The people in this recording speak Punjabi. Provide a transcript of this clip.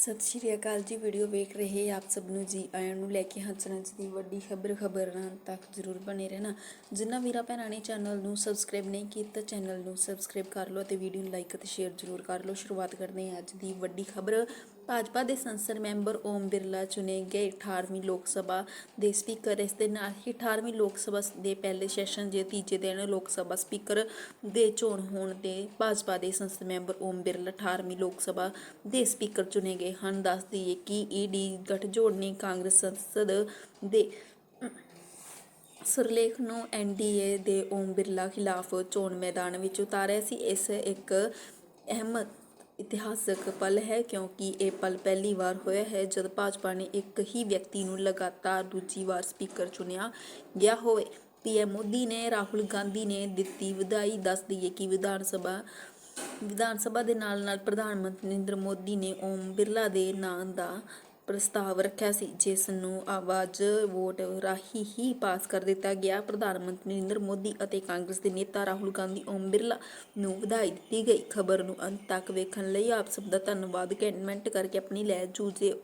ਸਤਿ ਸ਼੍ਰੀ ਅਕਾਲ ਜੀ, ਵੀਡੀਓ ਵੇਖ ਰਹੇ ਆਪ ਸਭ ਨੂੰ ਜੀ, ਆਇਆਂ ਨੂੰ ਲੈ ਕੇ ਹਾਜ਼ਰ ਦੀ ਵੱਡੀ ਖਬਰ, ਖਬਰਾਂ ਤੱਕ ਜ਼ਰੂਰ ਬਣੇ ਰਹਿਣਾ। ਜਿੰਨਾ ਵੀਰਾ ਭੈਣਾਂ ਨੇ ਚੈਨਲ ਨੂੰ ਸਬਸਕ੍ਰਾਈਬ ਨਹੀਂ ਕੀਤਾ, ਚੈਨਲ ਨੂੰ ਸਬਸਕ੍ਰਾਈਬ ਕਰ ਲਓ ਅਤੇ ਵੀਡੀਓ ਨੂੰ ਲਾਈਕ ਅਤੇ ਸ਼ੇਅਰ ਜ਼ਰੂਰ ਕਰ ਲਓ। ਸ਼ੁਰੂਆਤ ਕਰਦੇ ਹਾਂ ਅੱਜ ਦੀ ਵੱਡੀ ਖਬਰ। ਭਾਜਪਾ ਦੇ ਸੰਸਦ ਮੈਂਬਰ ਓਮ ਬਿਰਲਾ ਚੁਣੇ ਗਏ 18ਵੀਂ ਲੋਕ ਸਭਾ ਦੇ ਸਪੀਕਰ ਇਸ ਦੇ ਨਾਲ ਹੀ 18ਵੀਂ ਲੋਕ ਸਭਾ ਦੇ ਪਹਿਲੇ ਸੈਸ਼ਨ ਦੇ ਤੀਜੇ ਦਿਨ ਲੋਕ ਸਭਾ ਸਪੀਕਰ ਦੇ ਚੋਣ ਹੋਣ ਤੇ ਭਾਜਪਾ ਦੇ ਸੰਸਦ ਮੈਂਬਰ ਓਮ ਬਿਰਲਾ 18ਵੀਂ ਲੋਕ ਸਭਾ ਦੇ ਸਪੀਕਰ ਚੁਣੇ ਗਏ। ਹਨ। ਦੱਸ ਦਈਏ ਕਿ ਈਡੀ ਗੱਠਜੋੜ ਨੇ ਕਾਂਗਰਸ ਸੰਸਦ ਦੇ ਸਰਲੇਖ ਨੂੰ ਐਨਡੀਏ ਦੇ ਓਮ ਬਿਰਲਾ ਖਿਲਾਫ ਚੋਣ ਮੈਦਾਨ ਵਿੱਚ ਉਤਾਰਿਆ ਸੀ। ਇਸ ਇੱਕ ਅਹਿਮ ਇਤਿਹਾਸਕ ਪਲ ਹੈ ਕਿਉਂਕਿ ਇਹ ਪਲ ਪਹਿਲੀ ਵਾਰ ਹੋਇਆ ਹੈ ਜਦ ਭਾਜਪਾ ਨੇ ਇੱਕ ਹੀ ਵਿਅਕਤੀ ਨੂੰ ਲਗਾਤਾਰ ਦੂਜੀ ਵਾਰ ਸਪੀਕਰ ਚੁਣਿਆ ਗਿਆ ਹੋਵੇ। ਪੀਐਮ ਮੋਦੀ ਨੇ, ਰਾਹੁਲ ਗਾਂਧੀ ਨੇ ਦਿੱਤੀ ਵਧਾਈ ਦੱਸ ਦਈਏ ਕਿ ਵਿਧਾਨ ਸਭਾ ਵਿਧਾਨ ਸਭਾ ਦੇ ਨਾਲ ਨਾਲ ਪ੍ਰਧਾਨ ਮੰਤਰੀ ਨਰਿੰਦਰ ਮੋਦੀ ਨੇ ਓਮ ਬਿਰਲਾ ਦੇ ਨਾਂ ਦਾ ਪ੍ਰਸਤਾਵ ਰੱਖਿਆ ਸੀ, ਜਿਸ ਨੂੰ ਆਵਾਜ਼ ਵੋਟ ਰਾਹੀਂ ਹੀ ਪਾਸ ਕਰ ਦਿੱਤਾ ਗਿਆ। ਪ੍ਰਧਾਨ ਮੰਤਰੀ ਨਰਿੰਦਰ ਮੋਦੀ ਅਤੇ ਕਾਂਗਰਸ ਦੇ ਨੇਤਾ ਰਾਹੁਲ ਗਾਂਧੀ ਓਮ ਬਿਰਲਾ ਨੂੰ ਵਧਾਈ ਦਿੱਤੀ ਗਈ। ਖਬਰ ਨੂੰ ਅੰਤ ਤੱਕ ਵੇਖਣ ਲਈ ਆਪ ਸਭ ਦਾ ਧੰਨਵਾਦ। ਕਮੈਂਟ ਕਰਕੇ ਆਪਣੀ ਲੈ ਜੂਝੇ